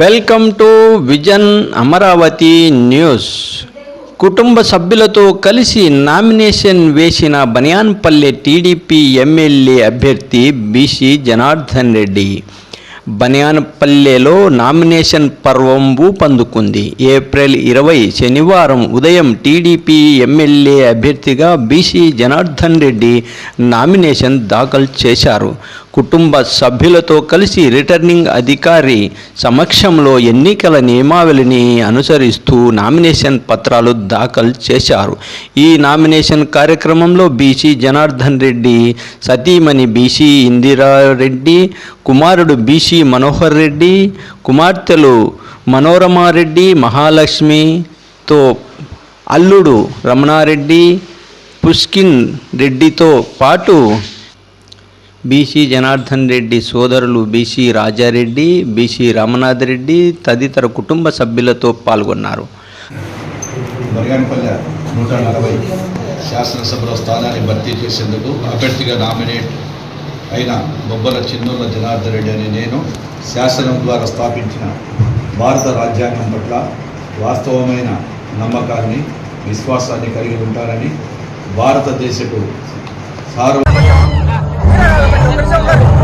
Welcome to vision Amaravati news. కుటుంబ సభ్యులతో కలిసి నామినేషన్ వేసిన బనియాన్పల్లె టీడీపీ ఎమ్మెల్యే అభ్యర్థి బీసీ జనార్దన్ రెడ్డి. బనియాన్పల్లెలో నామినేషన్ పర్వం ఊపందుకుంది. ఏప్రిల్ ఇరవై శనివారం ఉదయం టీడీపీ ఎమ్మెల్యే అభ్యర్థిగా బీసీ జనార్దన్ రెడ్డి నామినేషన్ దాఖలు చేశారు. కుటుంబ సభ్యులతో కలిసి రిటర్నింగ్ అధికారి సమక్షంలో ఎన్నికల నియమావళిని అనుసరిస్తూ నామినేషన్ పత్రాలు దాఖలు చేశారు. ఈ నామినేషన్ కార్యక్రమంలో బీసీ జనార్దన్ రెడ్డి సతీమణి బీసీ ఇందిరారెడ్డి కుమారుడు బీసీ మనోహర్ రెడ్డి కుమార్తెలు మనోరమారెడ్డి మహాలక్ష్మితో అల్లుడు రమణారెడ్డి పుష్కిన్ రెడ్డితో పాటు బీసీ జనార్దన్ రెడ్డి సోదరులు బీసీ రాజారెడ్డి బీసీ రామనాథ్ రెడ్డి తదితర కుటుంబ సభ్యులతో పాల్గొన్నారు. నూట నలభై శాసనసభలో స్థానాన్ని భర్తీ చేసేందుకు అభ్యర్థిగా నామినేట్ అయిన బొబ్బల చిన్నూర్ల జనార్దన్ రెడ్డి అనే నేను శాసనం ద్వారా స్థాపించిన భారత రాజ్యాంగం పట్ల వాస్తవమైన నమ్మకాన్ని విశ్వాసాన్ని కలిగి ఉంటానని భారతదేశపు సార్వ Pressure, pressure, pressure.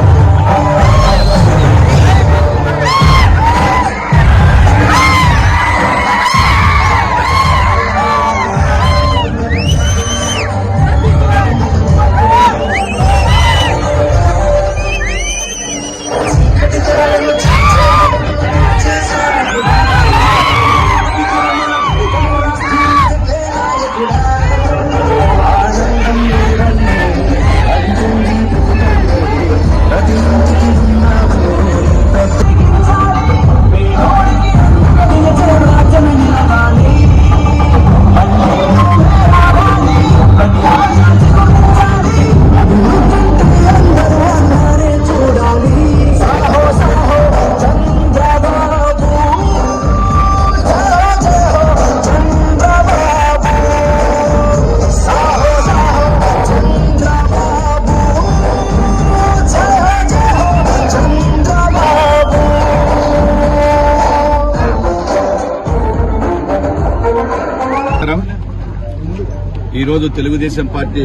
నమస్కారం ఈరోజు తెలుగుదేశం పార్టీ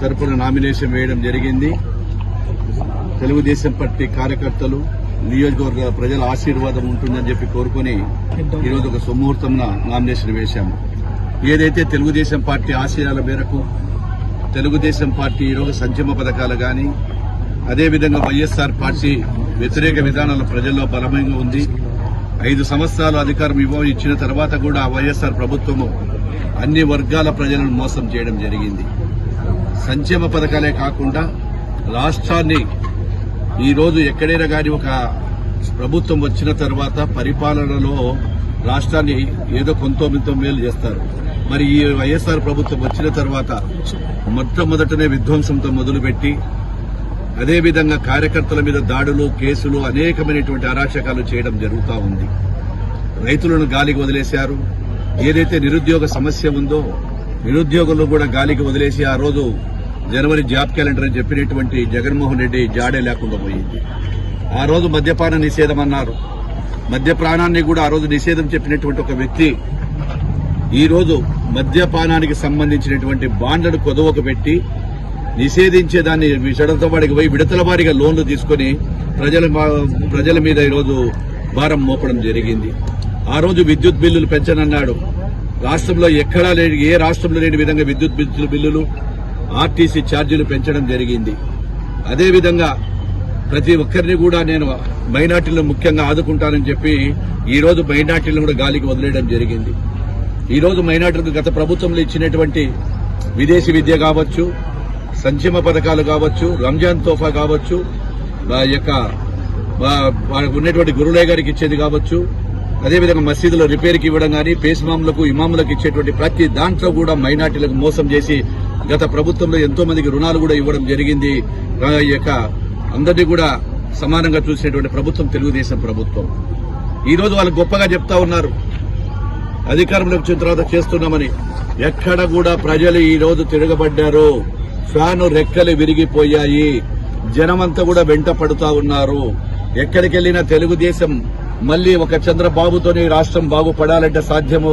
తరపున నామినేషన్ వేయడం జరిగింది. తెలుగుదేశం పార్టీ కార్యకర్తలు నియోజకవర్గ ప్రజల ఆశీర్వాదం ఉంటుందని చెప్పి కోరుకొని ఈరోజు ఒక సుముహూర్తంన నామినేషన్ వేశాము. ఏదైతే తెలుగుదేశం పార్టీ ఆశయాల మేరకు తెలుగుదేశం పార్టీ ఈరోజు సంక్షేమ పథకాలు కానీ అదేవిధంగా వైఎస్ఆర్ పార్టీ వ్యతిరేక విధానాల ప్రజల్లో బలమైన ఉంది. ఐదు సంవత్సరాలు అధికారం ఇవ్వ ఇచ్చిన తర్వాత కూడా వైఎస్ఆర్ ప్రభుత్వము అన్ని వర్గాల ప్రజలను మోసం చేయడం జరిగింది. సంక్షేమ పథకాలే కాకుండా రాష్ట్రాన్ని ఈ రోజు ఎక్కడైనా కానీ ఒక ప్రభుత్వం వచ్చిన తర్వాత పరిపాలనలో రాష్ట్రాన్ని ఏదో కొంత మేలు చేస్తారు. మరి ఈ వైఎస్ఆర్ ప్రభుత్వం వచ్చిన తర్వాత మొట్టమొదటనే విధ్వంసంతో మొదలుపెట్టి అదేవిధంగా కార్యకర్తల మీద దాడులు కేసులు అనేకమైనటువంటి అరాచకాలు చేయడం జరుగుతూ ఉంది. రైతులను గాలికి వదిలేశారు. ఏదైతే నిరుద్యోగ సమస్య ఉందో నిరుద్యోగులు కూడా గాలికి వదిలేసి ఆ రోజు జనవరి జాబ్ క్యాలెండర్ అని చెప్పినటువంటి జగన్మోహన్ రెడ్డి జాడే లేకుండా పోయింది. ఆ రోజు మద్యపాన నిషేధం అన్నారు. మద్యపానాన్ని కూడా ఆ రోజు నిషేధం చెప్పినటువంటి ఒక వ్యక్తి ఈ రోజు మద్యపానానికి సంబంధించినటువంటి బాండ్లను కొదవకు పెట్టి నిషేధించే దాన్ని వాడికి పోయి విడతల వారిగా లోన్లు తీసుకొని ప్రజల ప్రజల మీద ఈరోజు భారం మోపడం జరిగింది. ఆ రోజు విద్యుత్ బిల్లులు పెంచనన్నాడు. రాష్ట్రంలో ఎక్కడా లేని ఏ రాష్ట్రంలో లేని విధంగా విద్యుత్ బిల్లు బిల్లులు ఆర్టీసీ ఛార్జీలు పెంచడం జరిగింది. అదేవిధంగా ప్రతి ఒక్కరిని కూడా నేను మైనార్టీలను ముఖ్యంగా ఆదుకుంటానని చెప్పి ఈ రోజు మైనార్టీలను కూడా గాలికి వదిలేయడం జరిగింది. ఈరోజు మైనార్టీలకు గత ప్రభుత్వంలో ఇచ్చినటువంటి విదేశీ విద్య కావచ్చు సంక్షేమ పథకాలు కావచ్చు రంజాన్ తోఫా కావచ్చు యొక్క ఉన్నటువంటి గురులయ్య గారికి ఇచ్చేది కావచ్చు అదేవిధంగా మసీదులో రిపేర్కి ఇవ్వడం కానీ పేస్మాములకు ఇమాములకు ఇచ్చేటువంటి ప్రతి దాంట్లో కూడా మైనార్టీలకు మోసం చేసి గత ప్రభుత్వంలో ఎంతో మందికి రుణాలు కూడా ఇవ్వడం జరిగింది. యొక్క అందరినీ కూడా సమానంగా చూసినటువంటి ప్రభుత్వం తెలుగుదేశం ప్రభుత్వం. ఈరోజు వాళ్ళు గొప్పగా చెప్తా ఉన్నారు. అధికారంలోకి వచ్చిన తర్వాత చేస్తున్నామని. ఎక్కడ కూడా ప్రజలు ఈరోజు తిరగబడ్డారు. ఫ్యాను రెక్కలు విరిగిపోయాయి. జనమంతా కూడా వెంట పడుతా ఉన్నారు. ఎక్కడికి వెళ్ళినా తెలుగుదేశం మళ్ళీ ఒక చంద్రబాబుతోనే రాష్ట్రం బాగుపడాలంటే సాధ్యము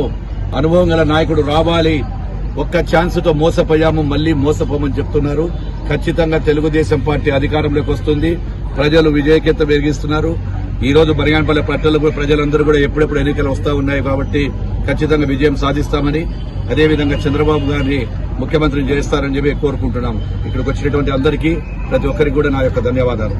అనుభవం గల నాయకుడు రావాలి. ఒక్క ఛాన్స్తో మోసపోయాము మళ్ళీ మోసపోమని చెప్తున్నారు. ఖచ్చితంగా తెలుగుదేశం పార్టీ అధికారంలోకి వస్తుంది. ప్రజలు విజయకేత వెలిగిస్తున్నారు ఈ రోజు బరిగానపల్లి పట్టణంలో కూడా ప్రజలందరూ కూడా ఎప్పుడెప్పుడు ఎన్నికలు వస్తా ఉన్నాయి కాబట్టి ఖచ్చితంగా విజయం సాధిస్తామని అదేవిధంగా చంద్రబాబు గారిని ముఖ్యమంత్రిని చేస్తారని చెప్పి కోరుకుంటున్నాం. ఇక్కడికి వచ్చినటువంటి అందరికీ ప్రతి ఒక్కరికి కూడా నా యొక్క ధన్యవాదాలు.